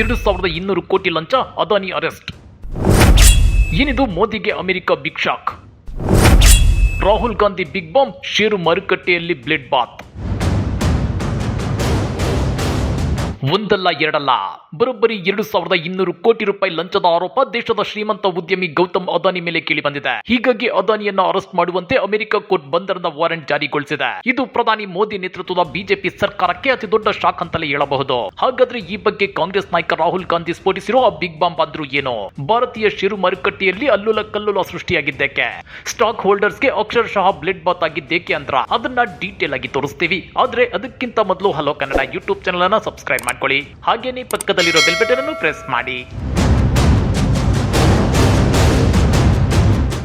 ಎರಡು ಸಾವಿರದ ಇನ್ನೂರು ಕೋಟಿ ಲಂಚ, ಅದಾನಿ ಅರೆಸ್ಟ್. ಏನಿದು ಮೋದಿಗೆ America big shock? Rahul Gandhi big bomb share ಮಾರುಕಟ್ಟೆಯಲ್ಲಿ ಬ್ಲೆಡ್ ಬಾತ್. ಒಂದಲ್ಲ ಎರಡಲ್ಲ. ಬರೋಬ್ಬರಿ ಎರಡು ಸಾವಿರದ ಇನ್ನೂರು ಕೋಟಿ ರೂಪಾಯಿ ಲಂಚದ ಆರೋಪ ದೇಶದ ಶ್ರೀಮಂತ ಉದ್ಯಮಿ ಗೌತಮ್ ಅದಾನಿ ಮೇಲೆ ಕೇಳಿ ಬಂದಿದೆ. ಹೀಗಾಗಿ ಅದಾನಿಯನ್ನ ಅರೆಸ್ಟ್ ಮಾಡುವಂತೆ ಅಮೆರಿಕ ಕೋರ್ಟ್ ಬಂಧನದ ವಾರೆಂಟ್ ಜಾರಿಗೊಳಿಸಿದೆ. ಇದು ಪ್ರಧಾನಿ ಮೋದಿ ನೇತೃತ್ವದ ಬಿಜೆಪಿ ಸರ್ಕಾರಕ್ಕೆ ಅತಿ ದೊಡ್ಡ ಶಾಕ್ ಅಂತಲೇ ಹೇಳಬಹುದು. ಹಾಗಾದ್ರೆ ಈ ಬಗ್ಗೆ ಕಾಂಗ್ರೆಸ್ ನಾಯಕ ರಾಹುಲ್ ಗಾಂಧಿ ಸ್ಫೋಟಿಸಿರೋ ಬಿಗ್ ಬಾಂಬ್ ಅಂದ್ರೂ ಏನು? ಭಾರತೀಯ ಷೇರು ಮಾರುಕಟ್ಟೆಯಲ್ಲಿ ಅಲ್ಲುಲ ಕಲ್ಲುಲ ಸೃಷ್ಟಿಯಾಗಿದ್ದೇಕೆ? ಸ್ಟಾಕ್ ಹೋಲ್ಡರ್ಸ್ಗೆ ಅಕ್ಷರಶಃ ಬ್ಲೆಡ್ ಬಾತ್ ಆಗಿದ್ದೇಕೆ ಅಂತ ಅದನ್ನ ಡೀಟೇಲ್ ಆಗಿ ತೋರಿಸ್ತೀವಿ. ಆದ್ರೆ ಅದಕ್ಕಿಂತ ಮೊದಲು ಹಲೋ ಕನ್ನಡ ಯೂಟ್ಯೂಬ್ ಚಾನಲ್ ಅನ್ನ ಸಬ್ಸ್ಕ್ರೈಬ್ ಮಾಡ್ಕೊಳ್ಳಿ. ಹಾಗೇನೇ ಪಕ್ಕದಲ್ಲಿರೋ ಬೆಲ್ ಅನ್ನು ಪ್ರೆಸ್ ಮಾಡಿ.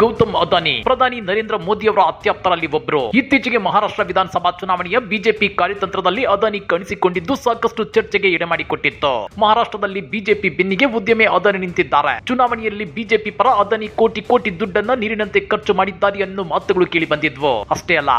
ಗೌತಮ್ ಅದಾನಿ, ಪ್ರಧಾನಿ ನರೇಂದ್ರ ಮೋದಿ ಅವರ ಅತ್ಯಾಪ್ತರಲ್ಲಿ ಒಬ್ಬರು ಇತ್ತೀಚೆಗೆ ಮಹಾರಾಷ್ಟ್ರ ವಿಧಾನಸಭಾ ಚುನಾವಣೆಯ ಬಿಜೆಪಿ ಕಾರ್ಯತಂತ್ರದಲ್ಲಿ ಅದಾನಿ ಕಾಣಿಸಿಕೊಂಡಿದ್ದು ಸಾಕಷ್ಟು ಚರ್ಚೆಗೆ ಎಡೆಮಾಡಿಕೊಟ್ಟಿತ್ತು. ಮಹಾರಾಷ್ಟ್ರದಲ್ಲಿ ಬಿಜೆಪಿ ಬೆನ್ನಿಗೆ ಉದ್ಯಮಿ ಅದಾನಿ ನಿಂತಿದ್ದಾರೆ. ಚುನಾವಣೆಯಲ್ಲಿ ಬಿಜೆಪಿ ಪರ ಅದಾನಿ ಕೋಟಿ ಕೋಟಿ ದುಡ್ಡನ್ನ ನೀರಿನಂತೆ ಖರ್ಚು ಮಾಡಿದ್ದಾರೆ ಅನ್ನೋ ಮಾತುಗಳು ಕೇಳಿ ಬಂದಿದ್ವು. ಅಷ್ಟೇ ಅಲ್ಲ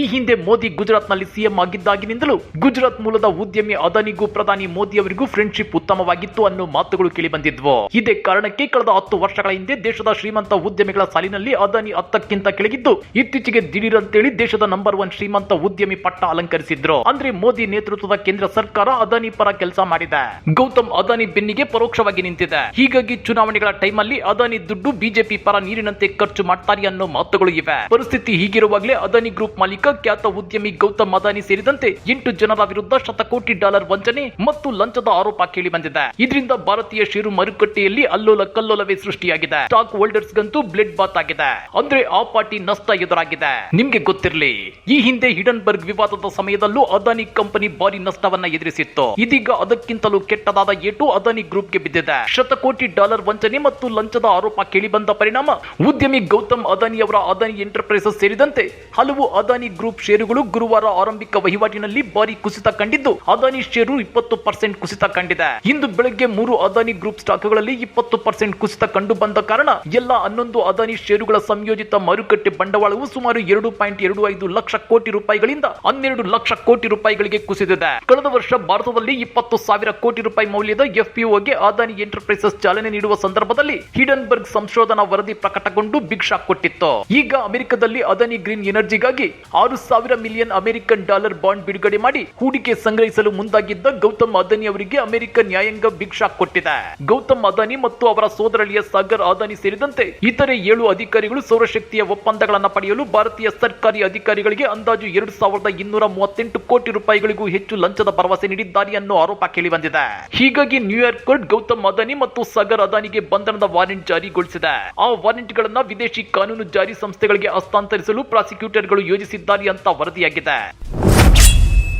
ಈ ಹಿಂದೆ ಮೋದಿ ಗುಜರಾತ್ನಲ್ಲಿ ಸಿಎಂ ಆಗಿದ್ದಾಗಿನಿಂದಲೂ ಗುಜರಾತ್ ಮೂಲದ ಉದ್ಯಮಿ ಅದಾನಿಗೂ ಪ್ರಧಾನಿ ಮೋದಿ ಅವರಿಗೂ ಫ್ರೆಂಡ್ಶಿಪ್ ಉತ್ತಮವಾಗಿತ್ತು ಅನ್ನೋ ಮಾತುಗಳು ಕೇಳಿ ಬಂದಿದ್ವು ಇದೇ ಕಾರಣಕ್ಕೆ ಕಳೆದ ಹತ್ತು ವರ್ಷಗಳ ಹಿಂದೆ ದೇಶದ ಶ್ರೀಮಂತ ಉದ್ಯಮಿಗಳ ಸಾಲಿನಲ್ಲಿ ಅದಾನಿ ಹತ್ತಕ್ಕಿಂತ ಕೆಳಗಿದ್ದು ಇತ್ತೀಚೆಗೆ ದಿಢೀರ್ ಅಂತೇಳಿ ದೇಶದ ನಂಬರ್ ಒನ್ ಶ್ರೀಮಂತ ಉದ್ಯಮಿ ಪಟ್ಟ ಅಲಂಕರಿಸಿದ್ರು. ಅಂದ್ರೆ ಮೋದಿ ನೇತೃತ್ವದ ಕೇಂದ್ರ ಸರ್ಕಾರ ಅದಾನಿ ಪರ ಕೆಲಸ ಮಾಡಿದೆ. ಗೌತಮ್ ಅದಾನಿ ಬೆನ್ನಿಗೆ ಪರೋಕ್ಷವಾಗಿ ನಿಂತಿದೆ. ಹೀಗಾಗಿ ಚುನಾವಣೆಗಳ ಟೈಮಲ್ಲಿ ಅದಾನಿ ದುಡ್ಡು ಬಿಜೆಪಿ ಪರ ನೀರಿನಂತೆ ಖರ್ಚು ಮಾಡ್ತಾರೆ ಅನ್ನೋ ಮಾತುಗಳು ಇವೆ. ಪರಿಸ್ಥಿತಿ ಹೀಗಿರುವಾಗಲೇ ಅದಾನಿ ಗ್ರೂಪ್ ಮಾಲೀಕ ಖ್ಯಾತ ಉದ್ಯಮಿ ಗೌತಮ್ ಅದಾನಿ ಸೇರಿದಂತೆ ಎಂಟು ಜನರ ವಿರುದ್ಧ ಶತಕೋಟಿ ಡಾಲರ್ ವಂಚನೆ ಮತ್ತು ಲಂಚದ ಆರೋಪ ಕೇಳಿ ಬಂದಿದೆ. ಇದರಿಂದ ಭಾರತೀಯ ಷೇರು ಮಾರುಕಟ್ಟೆಯಲ್ಲಿ ಅಲ್ಲೋಲ ಕಲ್ಲೋಲವೇ ಸೃಷ್ಟಿಯಾಗಿದೆ. ಸ್ಟಾಕ್ ಹೋಲ್ಡರ್ಸ್ ಗಂತೂ ಬ್ಲೆಡ್ ಬಾತ್ ಆಗಿದೆ. ಅಂದ್ರೆ ಆ ಪಾರ್ಟಿ ನಷ್ಟ ಎದುರಾಗಿದೆ. ನಿಮ್ಗೆ ಗೊತ್ತಿರಲಿ, ಈ ಹಿಂದೆ ಹಿಡನ್ಬರ್ಗ್ ವಿವಾದದ ಸಮಯದಲ್ಲೂ ಅದಾನಿ ಕಂಪನಿ ಭಾರಿ ನಷ್ಟವನ್ನ ಎದುರಿಸಿತ್ತು. ಇದೀಗ ಅದಕ್ಕಿಂತಲೂ ಕೆಟ್ಟದಾದ ಏಟು ಅದಾನಿ ಗ್ರೂಪ್ಗೆ ಬಿದ್ದಿದೆ. ಶತಕೋಟಿ ಡಾಲರ್ ವಂಚನೆ ಮತ್ತು ಲಂಚದ ಆರೋಪ ಕೇಳಿ ಬಂದ ಪರಿಣಾಮ ಉದ್ಯಮಿ ಗೌತಮ್ ಅದಾನಿ ಅವರ ಅದಾನಿ ಎಂಟರ್ಪ್ರೈಸಸ್ ಸೇರಿದಂತೆ ಹಲವು ಅದಾನಿ ಗ್ರೂಪ್ ಷೇರುಗಳು ಗುರುವಾರ ಆರಂಭಿಕ ವಹಿವಾಟಿನಲ್ಲಿ ಭಾರಿ ಕುಸಿತ ಕಂಡಿದ್ದು, ಅದಾನಿ ಷೇರು ಇಪ್ಪತ್ತು ಪರ್ಸೆಂಟ್ ಕುಸಿತ ಕಂಡಿದೆ. ಇಂದು ಬೆಳಗ್ಗೆ ಮೂರು ಅದಾನಿ ಗ್ರೂಪ್ ಸ್ಟಾಕ್ಗಳಲ್ಲಿ ಇಪ್ಪತ್ತು ಪರ್ಸೆಂಟ್ ಕುಸಿತ ಕಂಡು ಬಂದ ಕಾರಣ, ಎಲ್ಲ ಹನ್ನೊಂದು ಅದಾನಿ ಷೇರುಗಳ ಸಂಯೋಜಿತ ಮಾರುಕಟ್ಟೆ ಬಂಡವಾಳವು ಸುಮಾರು ಎರಡು ಪಾಯಿಂಟ್ ಎರಡು ಐದು ಲಕ್ಷ ಕೋಟಿ ರೂಪಾಯಿಗಳಿಂದ ಹನ್ನೆರಡು ಲಕ್ಷ ಕೋಟಿ ರೂಪಾಯಿಗಳಿಗೆ ಕುಸಿದಿದೆ. ಕಳೆದ ವರ್ಷ ಭಾರತದಲ್ಲಿ ಇಪ್ಪತ್ತು ಸಾವಿರ ಕೋಟಿ ರೂಪಾಯಿ ಮೌಲ್ಯದ ಎಫ್ಪಿಒಗೆ ಅದಾನಿ ಎಂಟರ್ಪ್ರೈಸಸ್ ಚಾಲನೆ ನೀಡುವ ಸಂದರ್ಭದಲ್ಲಿ ಹಿಡನ್ಬರ್ಗ್ ಸಂಶೋಧನಾ ವರದಿ ಪ್ರಕಟಗೊಂಡು ಬಿಗ್ ಶಾಕ್ ಕೊಟ್ಟಿತ್ತು. ಈಗ ಅಮೆರಿಕದಲ್ಲಿ ಅದಾನಿ ಗ್ರೀನ್ ಎನರ್ಜಿಗಾಗಿ ಆರು ಸಾವಿರ ಮಿಲಿಯನ್ ಅಮೆರಿಕನ್ ಡಾಲರ್ ಬಾಂಡ್ ಬಿಡುಗಡೆ ಮಾಡಿ ಹೂಡಿಕೆ ಸಂಗ್ರಹಿಸಲು ಮುಂದಾಗಿದ್ದ ಗೌತಮ್ ಅದಾನಿ ಅವರಿಗೆ ಅಮೆರಿಕ ನ್ಯಾಯಾಂಗ ಭಿಕ್ಷಾ ಕೊಟ್ಟಿದೆ. ಗೌತಮ್ ಅದಾನಿ ಮತ್ತು ಅವರ ಸೋದರಳಿಯ ಸಾಗರ್ ಅದಾನಿ ಸೇರಿದಂತೆ ಇತರೆ ಏಳು ಅಧಿಕಾರಿಗಳು ಸೌರಶಕ್ತಿಯ ಒಪ್ಪಂದಗಳನ್ನು ಪಡೆಯಲು ಭಾರತೀಯ ಸರ್ಕಾರಿ ಅಧಿಕಾರಿಗಳಿಗೆ ಅಂದಾಜು ಎರಡು ಸಾವಿರದ ಇನ್ನೂರ ಮೂವತ್ತೆಂಟು ಕೋಟಿ ರೂಪಾಯಿಗಳಿಗೂ ಹೆಚ್ಚು ಲಂಚದ ಭರವಸೆ ನೀಡಿದ್ದಾರೆ ಅನ್ನೋ ಆರೋಪ ಕೇಳಿ ಬಂದಿದೆ ಹೀಗಾಗಿ ನ್ಯೂಯಾರ್ಕ್ ಕೋರ್ಟ್ ಗೌತಮ್ ಅದಾನಿ ಮತ್ತು ಸಾಗರ್ ಅದಾನಿಗೆ ಬಂಧನದ ವಾರೆಂಟ್ ಜಾರಿಗೊಳಿಸಿದೆ. ಆ ವಾರೆಂಟ್ಗಳನ್ನ ವಿದೇಶಿ ಕಾನೂನು ಜಾರಿ ಸಂಸ್ಥೆಗಳಿಗೆ ಹಸ್ತಾಂತರಿಸಲು ಪ್ರಾಸಿಕ್ಯೂಟರ್ಗಳು ಯೋಜಿಸಿದ್ದಾರೆ. ಅಂತ ವರದಿಯಾಗಿದೆ.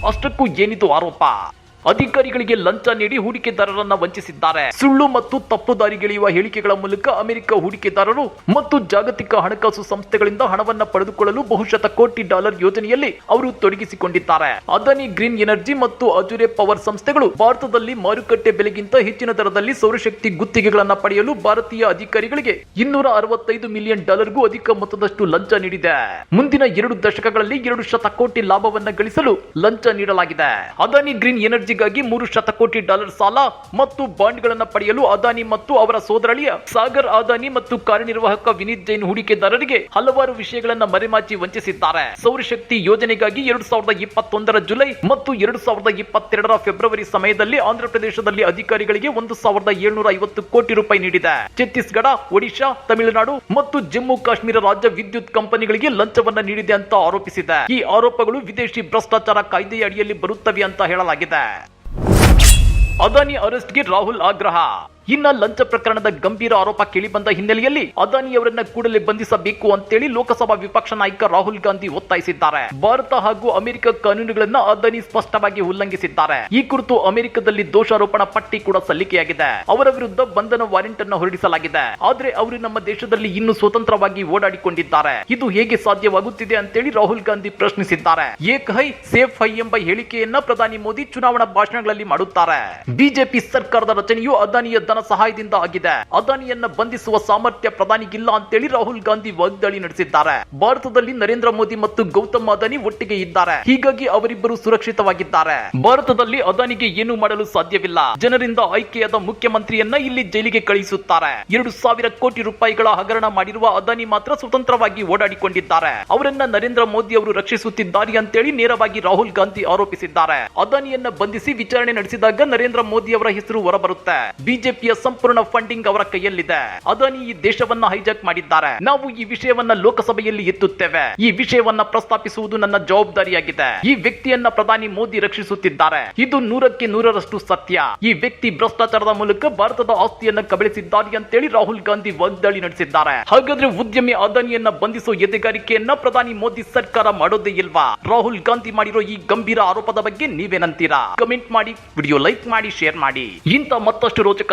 ಅಷ್ಟಕ್ಕೂ ಏನಿದು ಆರೋಪ? ಅಧಿಕಾರಿಗಳಿಗೆ ಲಂಚ ನೀಡಿ ಹೂಡಿಕೆದಾರರನ್ನ ವಂಚಿಸಿದ್ದಾರೆ. ಸುಳ್ಳು ಮತ್ತು ತಪ್ಪು ದಾರಿಗೆಳೆಯುವ ಹೇಳಿಕೆಗಳ ಮೂಲಕ ಅಮೆರಿಕ ಹೂಡಿಕೆದಾರರು ಮತ್ತು ಜಾಗತಿಕ ಹಣಕಾಸು ಸಂಸ್ಥೆಗಳಿಂದ ಹಣವನ್ನ ಪಡೆದುಕೊಳ್ಳಲು ಬಹುಶತ ಕೋಟಿ ಡಾಲರ್ ಯೋಜನೆಯಲ್ಲಿ ಅವರು ತೊಡಗಿಸಿಕೊಂಡಿದ್ದಾರೆ. ಅದಾನಿ ಗ್ರೀನ್ ಎನರ್ಜಿ ಮತ್ತು ಅಜುರೆ ಪವರ್ ಸಂಸ್ಥೆಗಳು ಭಾರತದಲ್ಲಿ ಮಾರುಕಟ್ಟೆ ಬೆಲೆಗಿಂತ ಹೆಚ್ಚಿನ ದರದಲ್ಲಿ ಸೌರಶಕ್ತಿ ಗುತ್ತಿಗೆಗಳನ್ನ ಪಡೆಯಲು ಭಾರತೀಯ ಅಧಿಕಾರಿಗಳಿಗೆ ಇನ್ನೂರ ಅರವತ್ತೈದು ಮಿಲಿಯನ್ ಡಾಲರ್ಗೂ ಅಧಿಕ ಮೊತ್ತದಷ್ಟು ಲಂಚ ನೀಡಿದೆ. ಮುಂದಿನ ಎರಡು ದಶಕಗಳಲ್ಲಿ ಎರಡು ಶತಕೋಟಿ ಲಾಭವನ್ನ ಗಳಿಸಲು ಲಂಚ ನೀಡಲಾಗಿದೆ. ಅದಾನಿ ಗ್ರೀನ್ ಎನರ್ಜಿಗಾಗಿ ಮೂರು ಶತಕೋಟಿ ಡಾಲರ್ ಸಾಲ ಮತ್ತು ಬಾಂಡ್ಗಳನ್ನು ಪಡೆಯಲು ಅದಾನಿ ಮತ್ತು ಅವರ ಸೋದರಳಿಯ ಸಾಗರ್ ಅದಾನಿ ಮತ್ತು ಕಾರ್ಯನಿರ್ವಾಹಕ ವಿನೀತ್ ಜೈನ್ ಹೂಡಿಕೆದಾರರಿಗೆ ಹಲವಾರು ವಿಷಯಗಳನ್ನು ಮರೆಮಾಚಿ ವಂಚಿಸಿದ್ದಾರೆ. ಸೌರಶಕ್ತಿ ಯೋಜನೆಗಾಗಿ ಎರಡು ಸಾವಿರದ ಇಪ್ಪತ್ತೊಂದರ ಜುಲೈ ಮತ್ತು ಎರಡು ಸಾವಿರದ ಇಪ್ಪತ್ತೆರಡರ ಫೆಬ್ರವರಿ ಸಮಯದಲ್ಲಿ ಆಂಧ್ರಪ್ರದೇಶದಲ್ಲಿ ಅಧಿಕಾರಿಗಳಿಗೆ ಒಂದು ಸಾವಿರದ ಏಳ್ನೂರ ಐವತ್ತು ಕೋಟಿ ರೂಪಾಯಿ ನೀಡಿದೆ. ಛತ್ತೀಸ್ಗಢ, ಒಡಿಶಾ, ತಮಿಳುನಾಡು ಮತ್ತು ಜಮ್ಮು ಕಾಶ್ಮೀರ ರಾಜ್ಯ ವಿದ್ಯುತ್ ಕಂಪನಿಗಳಿಗೆ ಲಂಚವನ್ನ ನೀಡಿದೆ ಅಂತ ಆರೋಪಿಸಿದೆ. ಈ ಆರೋಪಗಳು ವಿದೇಶಿ ಭ್ರಷ್ಟಾಚಾರ ಕಾಯ್ದೆಯ ಅಡಿಯಲ್ಲಿ ಬರುತ್ತವೆ ಅಂತ ಹೇಳಲಾಗಿದೆ. ಅದಾನಿ ಅರೆಸ್ಟ್ಗೆ ರಾಹುಲ್ ಆಗ್ರಹ ಇನ್ನ ಲಂಚ ಪ್ರಕರಣದ ಗಂಭೀರ ಆರೋಪ ಕೇಳಿಬಂದ ಹಿನ್ನೆಲೆಯಲ್ಲಿ ಅದಾನಿಯವರನ್ನ ಕೂಡಲೇ ಬಂಧಿಸಬೇಕು ಅಂತೇಳಿ ಲೋಕಸಭಾ ವಿಪಕ್ಷ ನಾಯಕ ರಾಹುಲ್ ಗಾಂಧಿ ಒತ್ತಾಯಿಸಿದ್ದಾರೆ. ಭಾರತ ಹಾಗೂ ಅಮೆರಿಕ ಕಾನೂನುಗಳನ್ನ ಅದಾನಿ ಸ್ಪಷ್ಟವಾಗಿ ಉಲ್ಲಂಘಿಸಿದ್ದಾರೆ. ಈ ಕುರಿತು ಅಮೆರಿಕದಲ್ಲಿ ದೋಷಾರೋಪಣ ಪಟ್ಟಿ ಕೂಡ ಸಲ್ಲಿಕೆಯಾಗಿದೆ. ಅವರ ವಿರುದ್ಧ ಬಂಧನ ವಾರೆಂಟ್ ಅನ್ನು ಹೊರಡಿಸಲಾಗಿದೆ. ಆದ್ರೆ ಅವರು ನಮ್ಮ ದೇಶದಲ್ಲಿ ಇನ್ನು ಸ್ವತಂತ್ರವಾಗಿ ಓಡಾಡಿಕೊಂಡಿದ್ದಾರೆ. ಇದು ಹೇಗೆ ಸಾಧ್ಯವಾಗುತ್ತಿದೆ ಅಂತೇಳಿ ರಾಹುಲ್ ಗಾಂಧಿ ಪ್ರಶ್ನಿಸಿದ್ದಾರೆ. ಏಕ್ ಹೈ, ಸೇಫ್ ಹೈ ಎಂಬ ಹೇಳಿಕೆಯನ್ನ ಪ್ರಧಾನಿ ಮೋದಿ ಚುನಾವಣಾ ಭಾಷಣಗಳಲ್ಲಿ ಮಾಡುತ್ತಾರೆ. ಬಿಜೆಪಿ ಸರ್ಕಾರದ ರಚನೆಯು ಅದಾನಿಯ ದನ ಸಹಾಯದಿಂದ ಆಗಿದೆ. ಅದಾನಿಯನ್ನ ಬಂಧಿಸುವ ಸಾಮರ್ಥ್ಯ ಪ್ರಧಾನಿಗಿಲ್ಲ ಅಂತೇಳಿ ರಾಹುಲ್ ಗಾಂಧಿ ವಾಗ್ದಾಳಿ ನಡೆಸಿದ್ದಾರೆ. ಭಾರತದಲ್ಲಿ ನರೇಂದ್ರ ಮೋದಿ ಮತ್ತು ಗೌತಮ್ ಅದಾನಿ ಒಟ್ಟಿಗೆ ಇದ್ದಾರೆ. ಹೀಗಾಗಿ ಅವರಿಬ್ಬರು ಸುರಕ್ಷಿತವಾಗಿದ್ದಾರೆ. ಭಾರತದಲ್ಲಿ ಅದಾನಿಗೆ ಏನು ಮಾಡಲು ಸಾಧ್ಯವಿಲ್ಲ. ಜನರಿಂದ ಆಯ್ಕೆಯಾದ ಮುಖ್ಯಮಂತ್ರಿಯನ್ನ ಇಲ್ಲಿ ಜೈಲಿಗೆ ಕಳುಹಿಸುತ್ತಾರೆ ಎರಡು ಸಾವಿರ ಕೋಟಿ ರೂಪಾಯಿಗಳ ಹಗರಣ ಮಾಡಿರುವ ಅದಾನಿ ಮಾತ್ರ ಸ್ವತಂತ್ರವಾಗಿ ಓಡಾಡಿಕೊಂಡಿದ್ದಾರೆ. ಅವರನ್ನ ನರೇಂದ್ರ ಮೋದಿ ಅವರು ರಕ್ಷಿಸುತ್ತಿದ್ದಾರೆ ಅಂತೇಳಿ ನೇರವಾಗಿ ರಾಹುಲ್ ಗಾಂಧಿ ಆರೋಪಿಸಿದ್ದಾರೆ. ಅದಾನಿಯನ್ನ ಬಂಧಿಸಿ ವಿಚಾರಣೆ ನಡೆಸಿದಾಗ ನರೇಂದ್ರ ಮೋದಿ ಅವರ ಹೆಸರು ಹೊರಬರುತ್ತೆ. ಬಿಜೆಪಿಯ ಸಂಪೂರ್ಣ ಫಂಡಿಂಗ್ ಅವರ ಕೈಯಲ್ಲಿದೆ. ಅದಾನಿ ಈ ದೇಶವನ್ನ ಹೈಜಾಕ್ ಮಾಡಿದ್ದಾರೆ. ನಾವು ಈ ವಿಷಯವನ್ನ ಲೋಕಸಭೆಯಲ್ಲಿ ಎತ್ತುತ್ತೇವೆ. ಈ ವಿಷಯವನ್ನ ಪ್ರಸ್ತಾಪಿಸುವುದು ನನ್ನ ಜವಾಬ್ದಾರಿಯಾಗಿದೆ. ಈ ವ್ಯಕ್ತಿಯನ್ನ ಪ್ರಧಾನಿ ಮೋದಿ ರಕ್ಷಿಸುತ್ತಿದ್ದಾರೆ. ಇದು ನೂರಕ್ಕೆ ನೂರರಷ್ಟು ಸತ್ಯ. ಈ ವ್ಯಕ್ತಿ ಭ್ರಷ್ಟಾಚಾರದ ಮೂಲಕ ಭಾರತದ ಆಸ್ತಿಯನ್ನ ಕಬಳಿಸಿದ್ದಾರೆ ಅಂತೇಳಿ ರಾಹುಲ್ ಗಾಂಧಿ ವಾಗ್ದಾಳಿ ನಡೆಸಿದ್ದಾರೆ. ಹಾಗಾದ್ರೆ ಉದ್ಯಮಿ ಅದಾನಿಯನ್ನ ಬಂಧಿಸೋ ಎದೆಗಾರಿಕೆಯನ್ನ ಪ್ರಧಾನಿ ಮೋದಿ ಸರ್ಕಾರ ಮಾಡೋದೇ ಇಲ್ವಾ? ರಾಹುಲ್ ಗಾಂಧಿ ಮಾಡಿರೋ ಈ ಗಂಭೀರ ಆರೋಪದ ಬಗ್ಗೆ ನೀವೇನಂತೀರಾ? ಕಮೆಂಟ್ ಮಾಡಿ, ವಿಡಿಯೋ ಲೈಕ್ ಮಾಡಿ, ಶೇರ್ ಮಾಡಿ. ಇಂಥ ಮತ್ತಷ್ಟು ರೋಚಕ